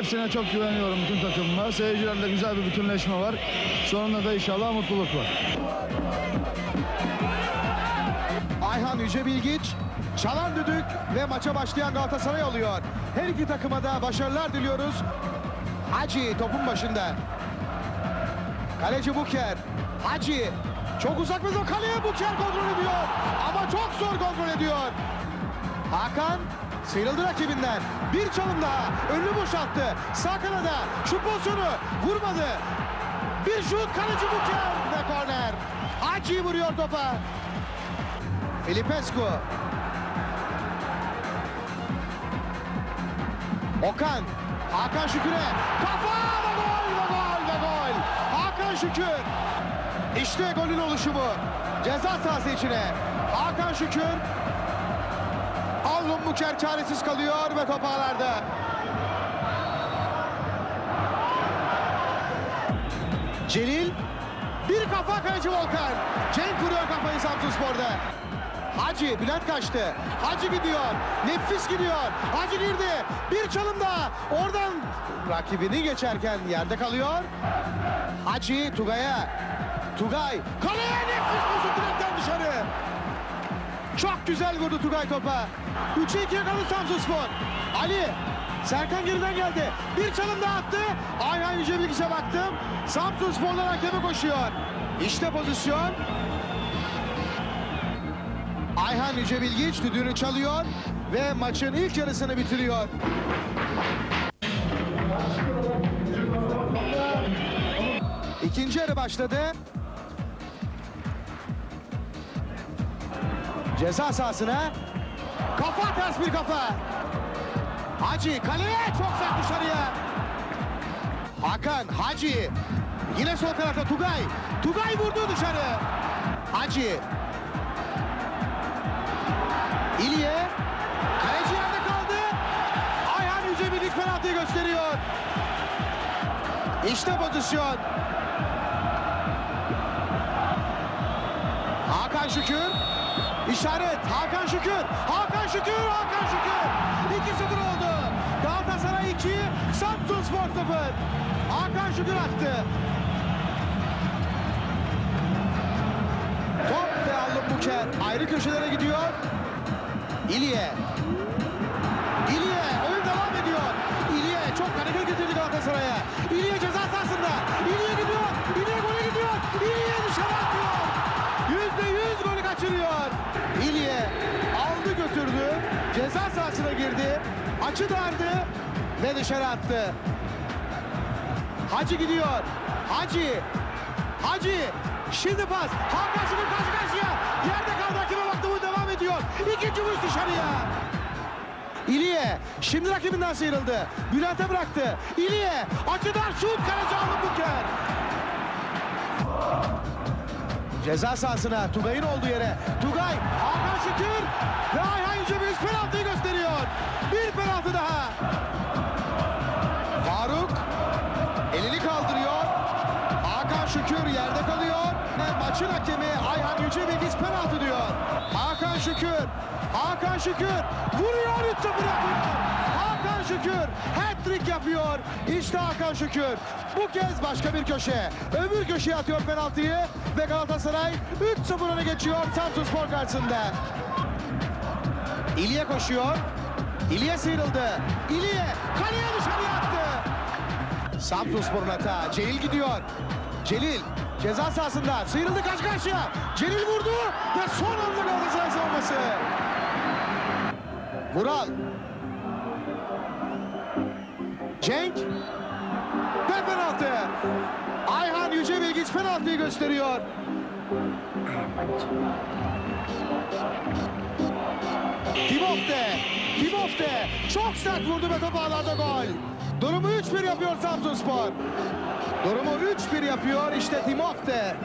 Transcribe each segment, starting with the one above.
Hepsine çok güveniyorum bütün takımıma. Seyircilerle güzel bir bütünleşme var. Sonunda da inşallah mutluluk var. Ayhan Yüce Bilgiç çalan düdük ve maça başlayan Galatasaray alıyor. Her iki takıma da başarılar diliyoruz. Hacı topun başında. Kaleci Buker. Hacı çok uzak mesafe kaleye Buker kontrol ediyor. Ama çok zor kontrol ediyor. Hakan sıyrıldı rakibinden. Bir çalım daha. Önünü boşalttı. Sağ kanada. Şu pozisyonu vurmadı. Bir şut kaleci Buker ve korner. Hacı vuruyor topa. Filipescu. Okan. Hakan Şükür'e. Kafa ve gol ve gol ve gol. Hakan Şükür. İşte golün oluşumu. Ceza sahası içine. Hakan Şükür. Buker çaresiz kalıyor ve top. Celil. Bir kafa kaleci Volkan. Cenk vuruyor kafayı Samsunspor'da. Hacı, Bülent kaçtı. Hacı gidiyor. Nefis gidiyor. Hacı girdi. Bir çalım daha. Oradan rakibini geçerken yerde kalıyor. Hacı Tugay'a. Tugay. Kaleye nefis direkten dışarı. Çok güzel vurdu Tugay topa. 3'e 2 yakaladı Samsunspor. Ali. Serkan geriden geldi. Bir çalım daha attı. Ayhan Yüce Bilgiç'e baktım. Samsunspor'dan hakeme koşuyor. İşte pozisyon. Ayhan Yüce Bilgiç düdüğünü çalıyor ve maçın ilk yarısını bitiriyor. İkinci yarı başladı. Ceza sahasına. Kafa ters bir kafa. Hacı kaleye çok sert dışarıya. Hakan Hacı. Yine sol kanatta Tugay. Tugay vurdu dışarı. Hacı. İlye. Kaleci yerde kaldı. Ayhan Yüce Bilgiç penaltıyı gösteriyor. İşte pozisyon. Hakan Şükür. İşaret. Hakan Şükür. Hakan Şükür. Hakan Şükür. 2-0 oldu. Galatasaray 2. Samsunspor 0. Hakan Şükür attı. Top ve Allum Buker ayrı köşelere gidiyor. İlye. Açı dardı ve dışarı attı. Hacı gidiyor. Hacı. Hacı. Şimdi pas. Hakan Şükür karşı karşıya. Yerde kaldı. Hakeme baktı bu devam ediyor. İkinci vuruş dışarıya. İliye. Şimdi rakibinden sıyrıldı. Bülent'e bıraktı. İliye. Açıdan şut. Aldı Buker. Ceza sahasına Tugay'ın olduğu yere. Tugay. Hakan Şükür. Ve Ayhan Yücebilgiç penaltıyı gösteriyor. Bir penaltı daha. Faruk. Elini kaldırıyor. Hakan Şükür yerde kalıyor. Ve maçın hakemi Ayhan Yüce Bilgiç penaltı diyor. Hakan Şükür. Hakan Şükür vuruyor 3-0 yapıyor. Hakan Şükür hat-trick yapıyor. İşte Hakan Şükür. Bu kez başka bir köşe. Öbür köşeye atıyor penaltıyı ve Galatasaray 3-0 öne geçiyor Samsunspor karşısında. İlye koşuyor. İlye sıyrıldı. İlye kaleye dışarıya attı. Samsunspor'un hata. Celil gidiyor. Celil ceza sahasında sıyrıldı karşı karşıya. Celil vurdu ve son anda Galatasaray savunması. Vural. Cenk. Ve penaltı. Ayhan Yüce Bilgiç penaltıyı gösteriyor. Timofte. Timofte. Çok sert vurdu ve top ağlarda gol. Durumu 3-1 yapıyor Samsunspor. Durumu 3-1 yapıyor işte Timofte.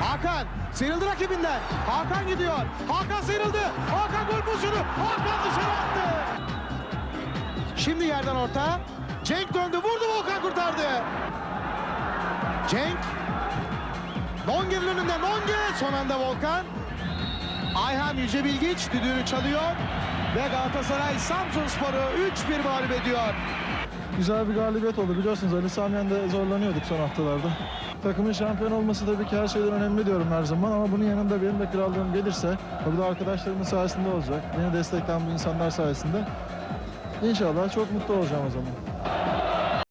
Hakan sıyrıldı rakibinden. Hakan gidiyor. Hakan sıyrıldı. Hakan gol pozisyonu. Hakan dışarı attı. Şimdi yerden orta. Cenk döndü. Vurdu Volkan kurtardı. Cenk. Nonge'nin önünde. Nonge. Son anda Volkan. Ayhan Yüce Bilgiç düdüğünü çalıyor. Ve Galatasaray Samsunspor'u 3-1 mağlup ediyor. Güzel bir galibiyet oldu. Biliyorsunuz Ali Samiyen'de zorlanıyorduk son haftalarda. Takımın şampiyon olması tabii ki her şeyden önemli diyorum her zaman ama bunun yanında benim de krallığım gelirse bu da arkadaşlarımın sayesinde olacak. Beni destekleyen bu insanlar sayesinde. İnşallah çok mutlu olacağım o zaman.